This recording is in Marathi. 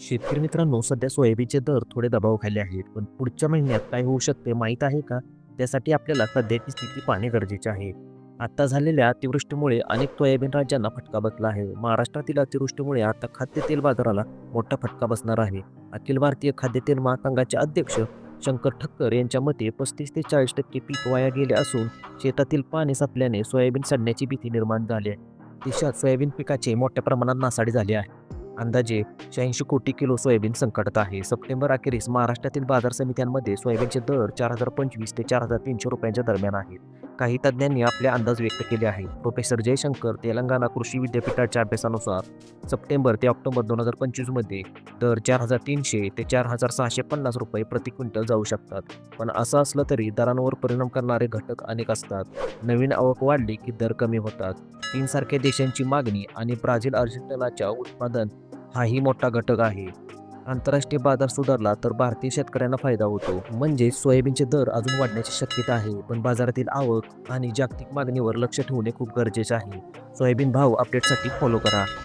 शेतकरी मित्रांनो सध्या सोयाबीनचे दर थोडे दबावाखाली आहेत पण पुढच्या महिन्यात काय होऊ शकते माहीत आहे का? त्यासाठी आपल्याला सध्याची स्थिती पाहणे गरजेचे आहे. आता झालेल्या अतिवृष्टीमुळे अनेक सोयाबीन राज्यांना फटका बसला आहे. महाराष्ट्रातील अतिवृष्टीमुळे आता खाद्यतेल बाजाराला मोठा फटका बसणार आहे. अखिल भारतीय खाद्यतेल महासंघाचे अध्यक्ष शंकर ठक्कर यांच्या मते पस्तीस ते चाळीस टक्के पीक वाया गेले असून शेतातील पाणी साचल्याने सोयाबीन सडण्याची भीती निर्माण झाली आहे. देशात सोयाबीन पिकाचे मोठ्या प्रमाणात नासाडी झाली आहे. अंदाजे शहाऐंशी कोटी किलो सोयाबीन संकटात आहे. सप्टेंबर अखेरीस महाराष्ट्रातील बाजार समित्यांमध्ये सोयाबीनचे दर चार हजार पंचवीस ते चार हजार तीनशे रुपयांच्या दरम्यान आहेत. काही तज्ज्ञांनी आपले अंदाज व्यक्त केले आहेत प्रोफेसर जयशंकर तेलंगणा कृषी विद्यापीठाच्या अभ्यासानुसार सप्टेंबर ते ऑक्टोबर दोन हजार पंचवीसमध्ये दर चार हजार तीनशे ते चार हजार सहाशे पन्नास रुपये प्रति क्विंटल जाऊ शकतात. पण असं असलं तरी दरांवर परिणाम करणारे घटक अनेक असतात. नवीन आवक वाढली की दर कमी होतात. चीनसारख्या देशांची मागणी आणि ब्राझील अर्जेंटिनाच्या उत्पादन हाही मोठा घटक आहे. आंतरराष्ट्रीय बाजार सुधारला तर भारतीय शेतकऱ्यांना फायदा होतो. म्हणजे सोयाबीनचे दर अजून वाढण्याची शक्यता आहे. पण बाजारातील आवक आणि जागतिक मागणीवर लक्ष ठेवणे खूप गरजेचे आहे. सोयाबीन भाव अपडेटसाठी फॉलो करा.